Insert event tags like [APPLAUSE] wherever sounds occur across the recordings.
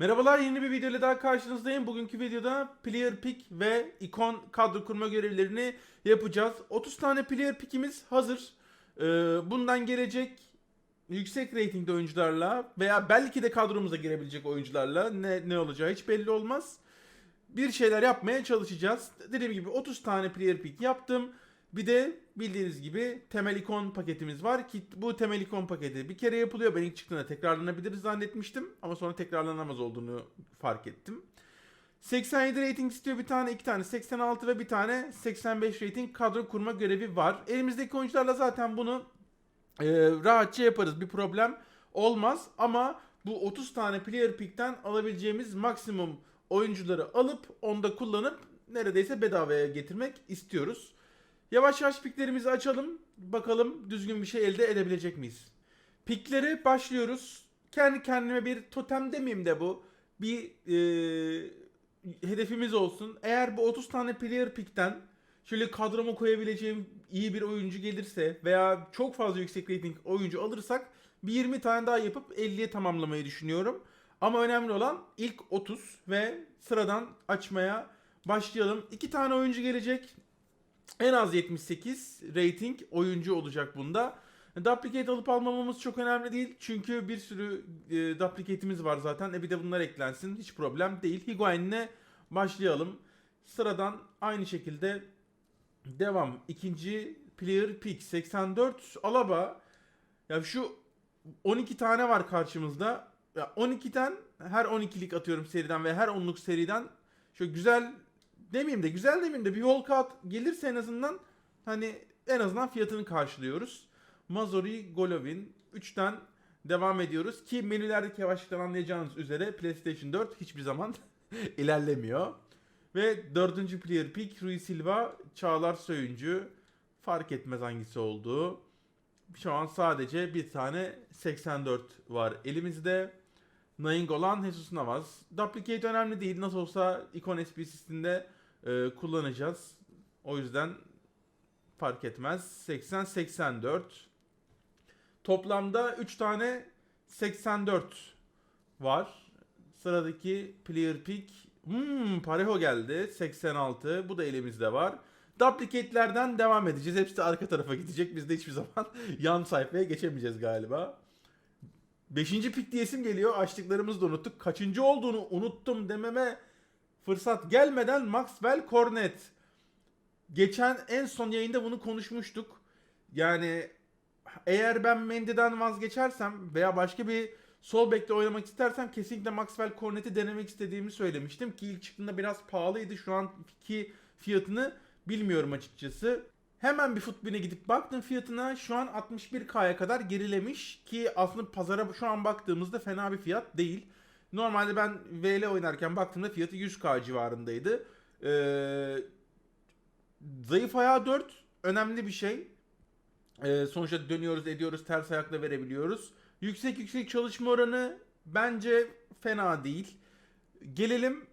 Merhabalar yeni bir video daha karşınızdayım. Bugünkü videoda player pick ve ikon kadro kurma görevlerini yapacağız. 30 tane player pick'imiz hazır. Ee, bundan gelecek yüksek ratingde oyuncularla veya belki de kadromuza girebilecek oyuncularla ne, ne olacağı hiç belli olmaz. Bir şeyler yapmaya çalışacağız. Dediğim gibi 30 tane player pick yaptım. Bir de bildiğiniz gibi temel ikon paketimiz var ki bu temel ikon paketi bir kere yapılıyor. Ben ilk çıktığında tekrarlanabilir zannetmiştim ama sonra tekrarlanamaz olduğunu fark ettim. 87 rating istiyor bir tane, iki tane 86 ve bir tane 85 rating kadro kurma görevi var. Elimizdeki oyuncularla zaten bunu e, rahatça yaparız. Bir problem olmaz ama bu 30 tane player pick'ten alabileceğimiz maksimum oyuncuları alıp onda kullanıp neredeyse bedavaya getirmek istiyoruz. Yavaş yavaş piklerimizi açalım. Bakalım düzgün bir şey elde edebilecek miyiz? Pikleri başlıyoruz. Kendi kendime bir totem demeyeyim de bu. Bir e, hedefimiz olsun. Eğer bu 30 tane player pickten şöyle kadroma koyabileceğim iyi bir oyuncu gelirse veya çok fazla yüksek rating oyuncu alırsak bir 20 tane daha yapıp 50'ye tamamlamayı düşünüyorum. Ama önemli olan ilk 30 ve sıradan açmaya başlayalım. 2 tane oyuncu gelecek. En az 78 rating oyuncu olacak bunda. Duplicate alıp almamamız çok önemli değil. Çünkü bir sürü e, duplicate'imiz var zaten. E bir de bunlar eklensin. Hiç problem değil. Higuain'le başlayalım. Sıradan aynı şekilde devam. İkinci player pick 84 Alaba. Ya şu 12 tane var karşımızda. Ya 12'ten her 12'lik atıyorum seriden ve her 10'luk seriden şöyle güzel demeyeyim de güzel demeyeyim de bir walkout gelirse en azından hani en azından fiyatını karşılıyoruz. Mazori, Golovin 3'ten devam ediyoruz ki menülerdeki yavaşlıktan anlayacağınız üzere PlayStation 4 hiçbir zaman [LAUGHS] ilerlemiyor. Ve dördüncü player pick Rui Silva, Çağlar Söyüncü fark etmez hangisi olduğu. Şu an sadece bir tane 84 var elimizde. Nainggolan, Jesus Navas. Duplicate önemli değil. Nasıl olsa Icon SPC'sinde e, kullanacağız. O yüzden fark etmez. 80-84. Toplamda 3 tane 84 var. Sıradaki player pick. Hmm, Parejo geldi. 86. Bu da elimizde var. Duplicate'lerden devam edeceğiz. Hepsi de arka tarafa gidecek. Biz de hiçbir [LAUGHS] zaman yan sayfaya geçemeyeceğiz galiba. Beşinci pik diyesim geliyor. Açtıklarımızı da unuttuk. Kaçıncı olduğunu unuttum dememe fırsat gelmeden Maxwell Cornet. Geçen en son yayında bunu konuşmuştuk. Yani eğer ben Mendy'den vazgeçersem veya başka bir sol bekle oynamak istersem kesinlikle Maxwell Cornet'i denemek istediğimi söylemiştim. Ki ilk çıktığında biraz pahalıydı. Şu anki fiyatını bilmiyorum açıkçası. Hemen bir futbine gidip baktım fiyatına şu an 61K'ya kadar gerilemiş ki aslında pazara şu an baktığımızda fena bir fiyat değil. Normalde ben VL oynarken baktığımda fiyatı 100K civarındaydı. Ee, zayıf ayağı 4 önemli bir şey. Ee, sonuçta dönüyoruz ediyoruz ters ayakla verebiliyoruz. Yüksek yüksek çalışma oranı bence fena değil. Gelelim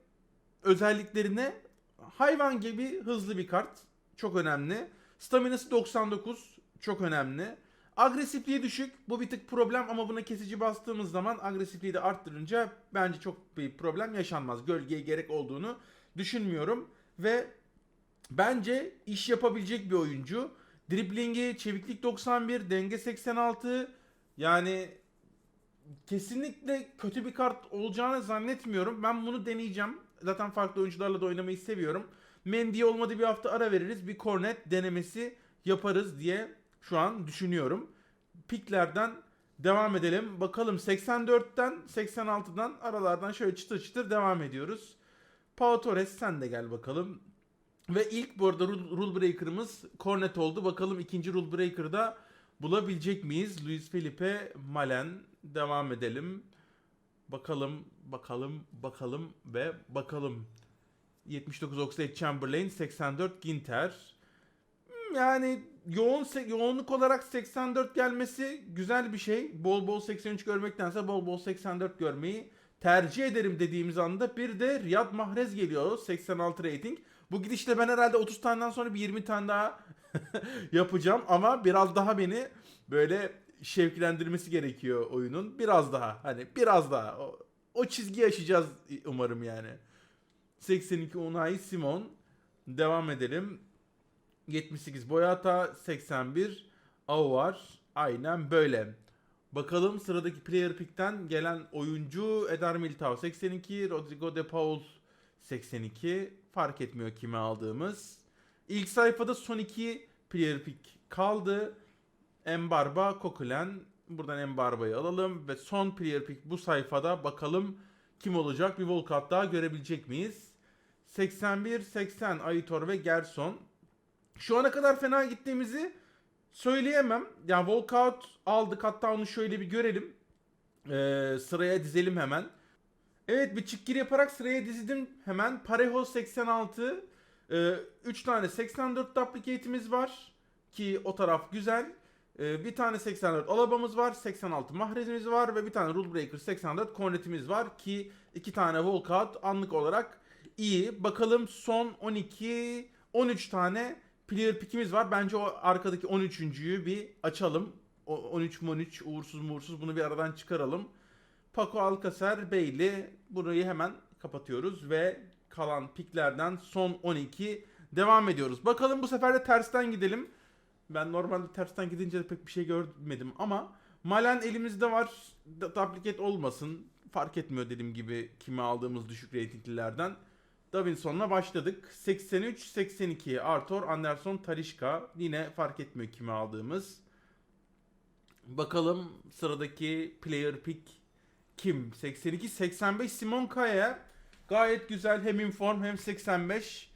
özelliklerine. Hayvan gibi hızlı bir kart. Çok önemli. Staminası 99 çok önemli. Agresifliği düşük. Bu bir tık problem ama buna kesici bastığımız zaman agresifliği de arttırınca bence çok bir problem yaşanmaz. Gölgeye gerek olduğunu düşünmüyorum. Ve bence iş yapabilecek bir oyuncu. Driblingi, çeviklik 91, denge 86. Yani kesinlikle kötü bir kart olacağını zannetmiyorum. Ben bunu deneyeceğim. Zaten farklı oyuncularla da oynamayı seviyorum. Mendy'ye olmadı bir hafta ara veririz. Bir kornet denemesi yaparız diye şu an düşünüyorum. Piklerden devam edelim. Bakalım 84'ten 86'dan aralardan şöyle çıtır çıtır devam ediyoruz. Pau Torres sen de gel bakalım. Ve ilk bu arada rule, breaker'ımız Cornet oldu. Bakalım ikinci rule breaker'da bulabilecek miyiz? Luis Felipe Malen devam edelim. Bakalım, bakalım, bakalım ve bakalım. 79 Oxlade Chamberlain, 84 Ginter. Yani yoğun yoğunluk olarak 84 gelmesi güzel bir şey. Bol bol 83 görmektense bol bol 84 görmeyi tercih ederim dediğimiz anda bir de Riyad Mahrez geliyor 86 rating. Bu gidişle ben herhalde 30 taneden sonra bir 20 tane daha [LAUGHS] yapacağım ama biraz daha beni böyle şevklendirmesi gerekiyor oyunun. Biraz daha hani biraz daha o- o çizgiyi aşacağız umarım yani. 82 Unai Simon. Devam edelim. 78 Boyata, 81 Aouar. Aynen böyle. Bakalım sıradaki player pick'ten gelen oyuncu Eder Militao 82, Rodrigo De Paul 82. Fark etmiyor kimi aldığımız. İlk sayfada son iki player pick kaldı. Embarba, Kokulen. Buradan Embarba'yı alalım ve son player pick bu sayfada bakalım kim olacak? Bir walkout daha görebilecek miyiz? 81-80 Aitor ve Gerson. Şu ana kadar fena gittiğimizi söyleyemem. Yani walkout aldık hatta onu şöyle bir görelim. Ee, sıraya dizelim hemen. Evet bir çık gir yaparak sıraya dizdim hemen. Pareho 86. 3 tane 84 duplicate'imiz var. Ki o taraf güzel. Ee, bir tane 84 alabamız var. 86 mahrezimiz var. Ve bir tane rule breaker 84 cornetimiz var. Ki iki tane walkout anlık olarak iyi. Bakalım son 12 13 tane player pick'imiz var. Bence o arkadaki 13.'yü bir açalım. O 13 13 uğursuz muğursuz bunu bir aradan çıkaralım. Paco Alcacer, Bailey burayı hemen kapatıyoruz ve kalan piklerden son 12 devam ediyoruz. Bakalım bu sefer de tersten gidelim. Ben normalde tersten gidince de pek bir şey görmedim ama Malen elimizde var. Duplicate olmasın. Fark etmiyor dediğim gibi kimi aldığımız düşük reytinglilerden. Davinson'la başladık. 83-82 Arthur, Anderson, Tarişka. Yine fark etmiyor kimi aldığımız. Bakalım sıradaki player pick kim? 82-85 Simon Kaya. Gayet güzel hem inform hem 85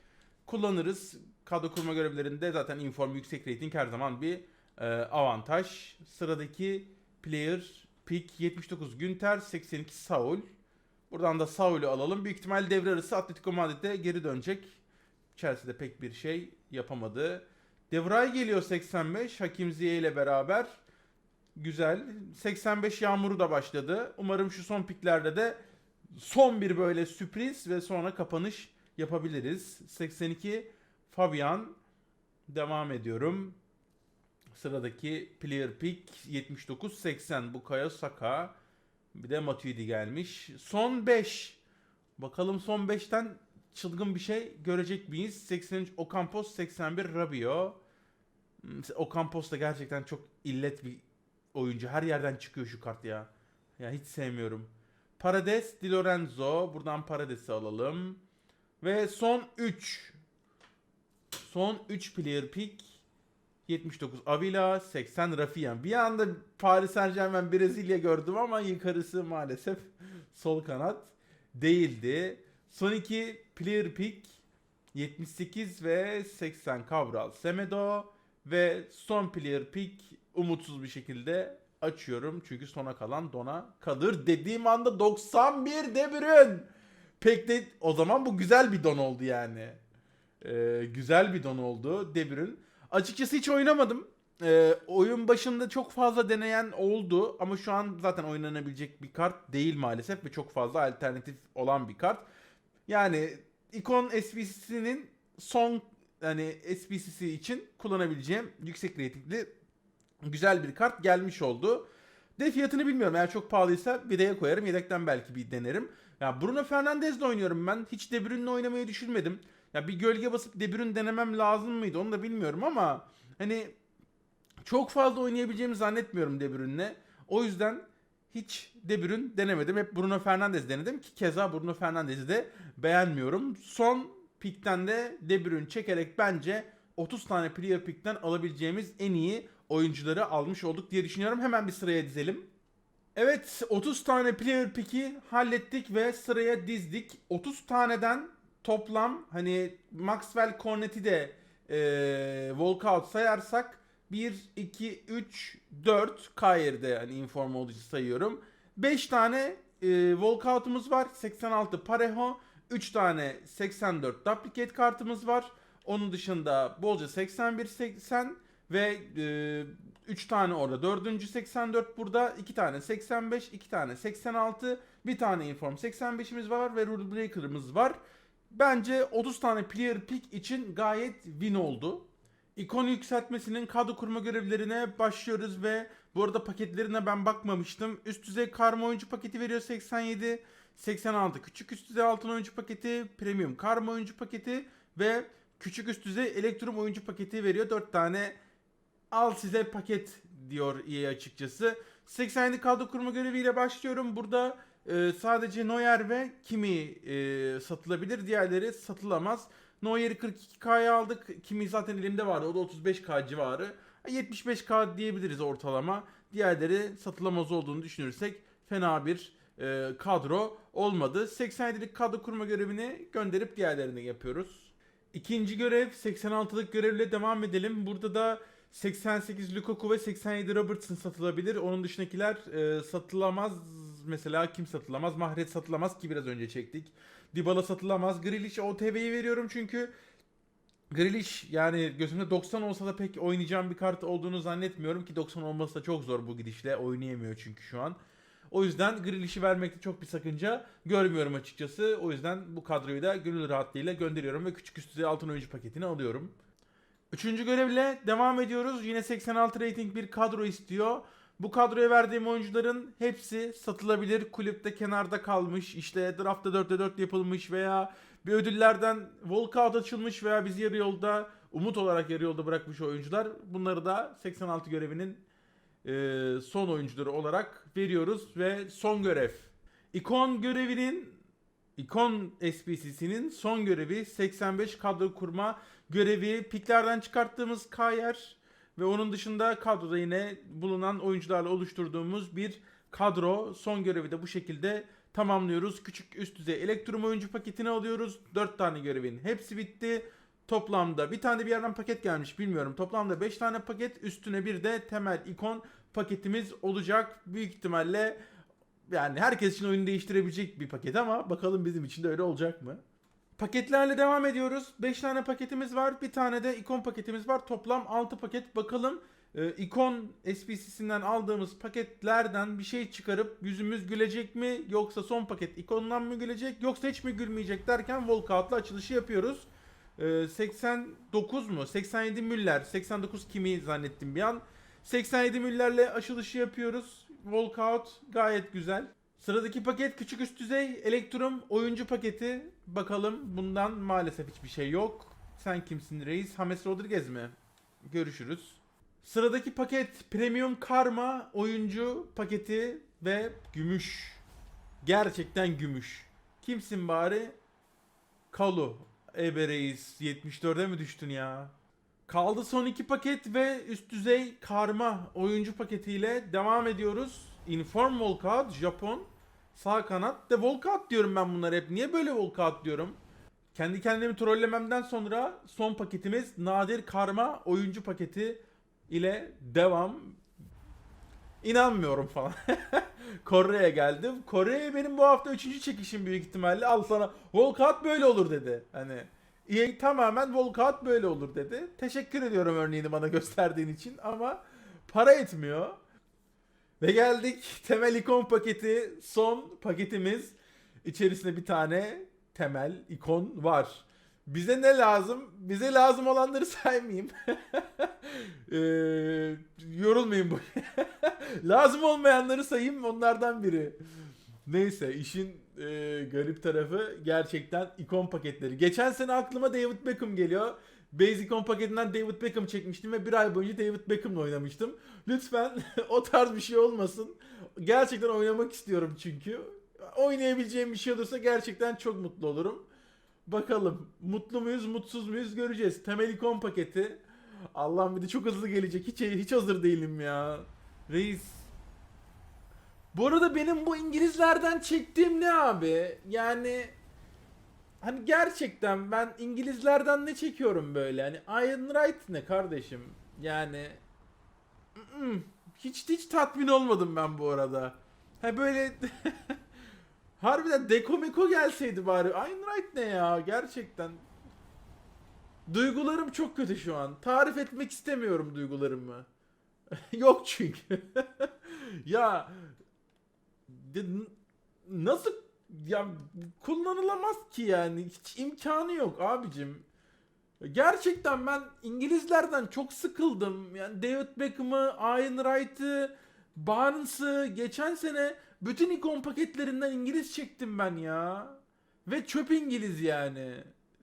kullanırız. Kadro kurma görevlerinde zaten inform yüksek rating her zaman bir e, avantaj. Sıradaki player pick 79 Günter 82 Saul. Buradan da Saul'ü alalım. Büyük ihtimal devre arası Atletico Madrid'e geri dönecek. Chelsea'de pek bir şey yapamadı. Devray geliyor 85 Hakim Ziyech ile beraber. Güzel. 85 yağmuru da başladı. Umarım şu son piklerde de son bir böyle sürpriz ve sonra kapanış yapabiliriz. 82 Fabian devam ediyorum. Sıradaki player pick 79 80 Bukayo Saka. Bir de Matuidi gelmiş. Son 5. Bakalım son 5'ten çılgın bir şey görecek miyiz? 83 Ocampos 81 Rabio. Hmm, Ocampos da gerçekten çok illet bir oyuncu. Her yerden çıkıyor şu kart ya. Ya hiç sevmiyorum. Parades, Di Lorenzo. Buradan Parades'i alalım. Ve son 3. Son 3 player pick. 79 Avila, 80 Rafian. Bir anda Paris Saint Germain Brezilya gördüm ama yukarısı maalesef sol kanat değildi. Son 2 player pick 78 ve 80 Cabral Semedo ve son player pick umutsuz bir şekilde açıyorum. Çünkü sona kalan dona kalır. Dediğim anda 91 De Bruyne. Pek de o zaman bu güzel bir don oldu yani. Ee, güzel bir don oldu De Bruyne. Açıkçası hiç oynamadım. Ee, oyun başında çok fazla deneyen oldu ama şu an zaten oynanabilecek bir kart değil maalesef ve çok fazla alternatif olan bir kart. Yani ikon SBC'sinin son hani SBC'si için kullanabileceğim yüksek ratingli güzel bir kart gelmiş oldu. De fiyatını bilmiyorum. Eğer çok pahalıysa videoya koyarım. Yedekten belki bir denerim. Ya Bruno Fernandes'le oynuyorum ben. Hiç De Bruyne'le oynamayı düşünmedim. Ya bir gölge basıp De denemem lazım mıydı onu da bilmiyorum ama hani çok fazla oynayabileceğimi zannetmiyorum De. O yüzden hiç De denemedim. Hep Bruno Fernandes denedim ki keza Bruno Fernandes'i de beğenmiyorum. Son pikten de De çekerek bence 30 tane player pickten alabileceğimiz en iyi oyuncuları almış olduk diye düşünüyorum. Hemen bir sıraya dizelim. Evet 30 tane player pick'i hallettik ve sıraya dizdik. 30 taneden toplam hani Maxwell Cornet'i de e, walkout sayarsak 1, 2, 3, 4 Kayer'de hani inform için sayıyorum. 5 tane e, walkout'umuz var. 86 Pareho. 3 tane 84 duplicate kartımız var. Onun dışında bolca 81 80 ve 3 tane orada. 4. 84 burada. 2 tane 85, 2 tane 86, bir tane inform 85'imiz var ve rule breaker'ımız var. Bence 30 tane player pick için gayet win oldu. İkon yükseltmesinin kadro kurma görevlerine başlıyoruz ve bu arada paketlerine ben bakmamıştım. Üst düzey karma oyuncu paketi veriyor 87. 86 küçük üst düzey altın oyuncu paketi, premium karma oyuncu paketi ve küçük üst düzey elektrum oyuncu paketi veriyor. 4 tane al size paket diyor EA açıkçası. 87 kadro kurma göreviyle başlıyorum. Burada e, sadece Neuer ve Kimi e, satılabilir. Diğerleri satılamaz. Neuer'i 42K'ya aldık. Kimi zaten elimde vardı. O da 35K civarı. 75K diyebiliriz ortalama. Diğerleri satılamaz olduğunu düşünürsek fena bir e, kadro olmadı. 87'lik kadro kurma görevini gönderip diğerlerini yapıyoruz. İkinci görev 86'lık görevle devam edelim. Burada da 88 Lukaku ve 87 Robertson satılabilir. Onun dışındakiler e, satılamaz. Mesela kim satılamaz? Mahrez satılamaz ki biraz önce çektik. Dybala satılamaz. Grealish OTV'yi veriyorum çünkü Grealish yani gözümde 90 olsa da pek oynayacağım bir kart olduğunu zannetmiyorum ki 90 olması da çok zor bu gidişle. Oynayamıyor çünkü şu an. O yüzden Grealish'i vermekte çok bir sakınca görmüyorum açıkçası. O yüzden bu kadroyu da gönül rahatlığıyla gönderiyorum ve küçük üst düzey altın oyuncu paketini alıyorum. Üçüncü görevle devam ediyoruz. Yine 86 rating bir kadro istiyor. Bu kadroya verdiğim oyuncuların hepsi satılabilir. Kulüpte kenarda kalmış, işte draftta 4'te 4 yapılmış veya bir ödüllerden walkout açılmış veya bizi yarı yolda umut olarak yarı yolda bırakmış oyuncular. Bunları da 86 görevinin e, son oyuncuları olarak veriyoruz ve son görev. İkon görevinin İkon SPC'sinin son görevi 85 kadro kurma görevi. Piklerden çıkarttığımız Kayer ve onun dışında kadroda yine bulunan oyuncularla oluşturduğumuz bir kadro. Son görevi de bu şekilde tamamlıyoruz. Küçük üst düzey elektrum oyuncu paketini alıyoruz. 4 tane görevin hepsi bitti. Toplamda bir tane bir yerden paket gelmiş bilmiyorum. Toplamda 5 tane paket üstüne bir de temel ikon paketimiz olacak. Büyük ihtimalle yani herkes için oyunu değiştirebilecek bir paket ama bakalım bizim için de öyle olacak mı? Paketlerle devam ediyoruz. 5 tane paketimiz var. Bir tane de ikon paketimiz var. Toplam 6 paket. Bakalım e, ikon SPC'sinden aldığımız paketlerden bir şey çıkarıp yüzümüz gülecek mi? Yoksa son paket ikondan mı gülecek? Yoksa hiç mi gülmeyecek derken walkout'la açılışı yapıyoruz. E, 89 mu? 87 Müller. 89 kimi zannettim bir an. 87 Müller'le açılışı yapıyoruz. Walkout gayet güzel. Sıradaki paket küçük üst düzey elektrum oyuncu paketi. Bakalım bundan maalesef hiçbir şey yok. Sen kimsin reis? James Rodriguez mi? Görüşürüz. Sıradaki paket premium karma oyuncu paketi ve gümüş. Gerçekten gümüş. Kimsin bari? Kalu. Ebe reis 74'e mi düştün ya? Kaldı son iki paket ve üst düzey karma oyuncu paketiyle devam ediyoruz. Inform Volkout, Japon, sağ kanat. De Volkout diyorum ben bunlara hep. Niye böyle Volkout diyorum? Kendi kendimi trollememden sonra son paketimiz nadir karma oyuncu paketi ile devam. İnanmıyorum falan. [LAUGHS] Kore'ye geldim. Kore'ye benim bu hafta üçüncü çekişim büyük ihtimalle. Al sana Volkout böyle olur dedi. Hani EA tamamen walkout böyle olur dedi. Teşekkür ediyorum örneğini bana gösterdiğin için ama para etmiyor. Ve geldik [LAUGHS] temel ikon paketi son paketimiz. İçerisinde bir tane temel ikon var. Bize ne lazım? Bize lazım olanları [LAUGHS] saymayayım. [LAUGHS] ee, yorulmayın bu. lazım olmayanları sayayım onlardan biri. Neyse işin e, garip tarafı gerçekten ikon paketleri. Geçen sene aklıma David Beckham geliyor. Base ikon paketinden David Beckham çekmiştim ve bir ay boyunca David Beckham'la oynamıştım. Lütfen [LAUGHS] o tarz bir şey olmasın. Gerçekten oynamak istiyorum çünkü. Oynayabileceğim bir şey olursa gerçekten çok mutlu olurum. Bakalım mutlu muyuz mutsuz muyuz göreceğiz. Temel ikon paketi. Allah'ım bir de çok hızlı gelecek. Hiç, hiç hazır değilim ya. Reis bu arada benim bu İngilizlerden çektiğim ne abi? Yani hani gerçekten ben İngilizlerden ne çekiyorum böyle? Hani Iron Wright ne kardeşim? Yani hiç hiç tatmin olmadım ben bu arada. Ha böyle [LAUGHS] harbiden Deko Meko gelseydi bari. Iron Wright ne ya? Gerçekten Duygularım çok kötü şu an. Tarif etmek istemiyorum duygularımı. [LAUGHS] Yok çünkü. [LAUGHS] ya de- nasıl ya kullanılamaz ki yani hiç imkanı yok abicim. Gerçekten ben İngilizlerden çok sıkıldım. Yani David Beckham'ı, Ian Wright'ı, Barnes'ı geçen sene Bütün ikon paketlerinden İngiliz çektim ben ya. Ve çöp İngiliz yani.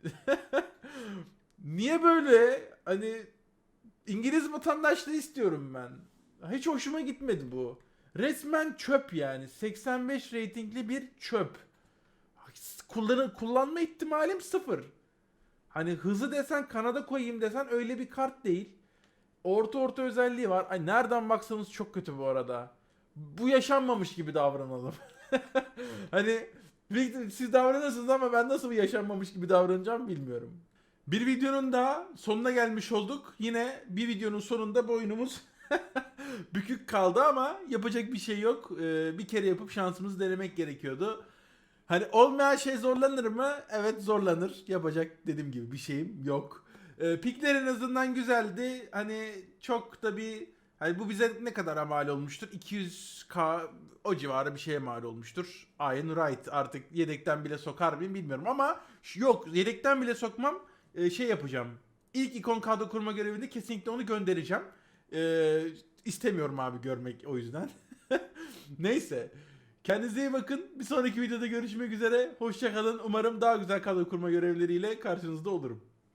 [LAUGHS] Niye böyle? Hani İngiliz vatandaşlığı istiyorum ben. Hiç hoşuma gitmedi bu. Resmen çöp yani. 85 reytingli bir çöp. Kullanı, kullanma ihtimalim sıfır. Hani hızı desen Kanada koyayım desen öyle bir kart değil. Orta orta özelliği var. Ay nereden baksanız çok kötü bu arada. Bu yaşanmamış gibi davranalım. [LAUGHS] hani siz davranırsınız ama ben nasıl yaşanmamış gibi davranacağım bilmiyorum. Bir videonun daha sonuna gelmiş olduk. Yine bir videonun sonunda boynumuz [LAUGHS] bükük kaldı ama yapacak bir şey yok. Ee, bir kere yapıp şansımızı denemek gerekiyordu. Hani olmayan şey zorlanır mı? Evet zorlanır. Yapacak dediğim gibi bir şeyim yok. Ee, pikler en azından güzeldi. Hani çok da bir hani bu bize ne kadar mal olmuştur? 200k o civarı bir şeye mal olmuştur. Aynen right. Artık yedekten bile sokar mıyım bilmiyorum ama yok yedekten bile sokmam. Ee, şey yapacağım. İlk ikon kadro kurma görevinde kesinlikle onu göndereceğim. Ee, istemiyorum abi görmek o yüzden. [LAUGHS] Neyse. Kendinize iyi bakın. Bir sonraki videoda görüşmek üzere. Hoşçakalın. Umarım daha güzel kadro kurma görevleriyle karşınızda olurum.